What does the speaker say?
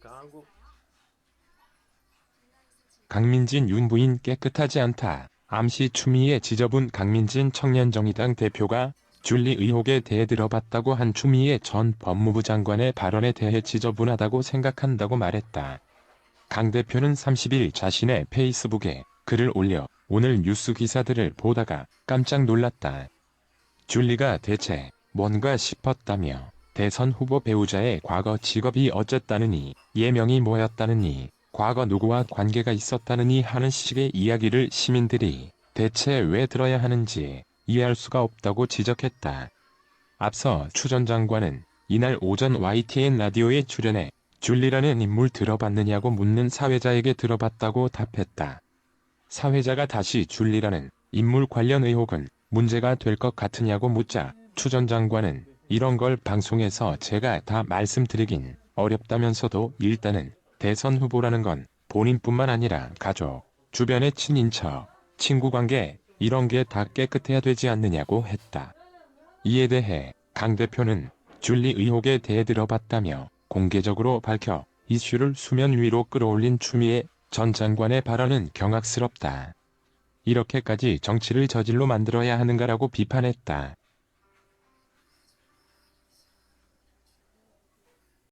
강국 강민진 윤부인 깨끗하지 않다. 암시 추미애 지저분 강민진 청년정의당 대표가 줄리 의혹에 대해 들어봤다고 한 추미애 전 법무부 장관의 발언에 대해 지저분하다고 생각한다고 말했다. 강 대표는 30일 자신의 페이스북에 글을 올려 오늘 뉴스 기사들을 보다가 깜짝 놀랐다. 줄리가 대체 뭔가 싶었다며 대선 후보 배우자의 과거 직업이 어쨌다느니 예명이 뭐였다느니 과거 누구와 관계가 있었다느니 하는 식의 이야기를 시민들이 대체 왜 들어야 하는지 이해할 수가 없다고 지적했다. 앞서 추 전 장관은 이날 오전 YTN 라디오에 출연해 줄리라는 인물 들어봤느냐고 묻는 사회자에게 들어봤다고 답했다. 사회자가 다시 줄리라는 인물 관련 의혹은 문제가 될 것 같으냐고 묻자 추 전 장관은 이런 걸 방송에서 제가 다 말씀드리긴 어렵다면서도 일단은 대선 후보라는 건 본인뿐만 아니라 가족, 주변의 친인척, 친구 관계 이런 게 다 깨끗해야 되지 않느냐고 했다. 이에 대해 강 대표는 줄리 의혹에 대해 들어봤다며 공개적으로 밝혀 이슈를 수면 위로 끌어올린 추미애 전 장관의 발언은 경악스럽다. 이렇게까지 정치를 저질로 만들어야 하는가라고 비판했다.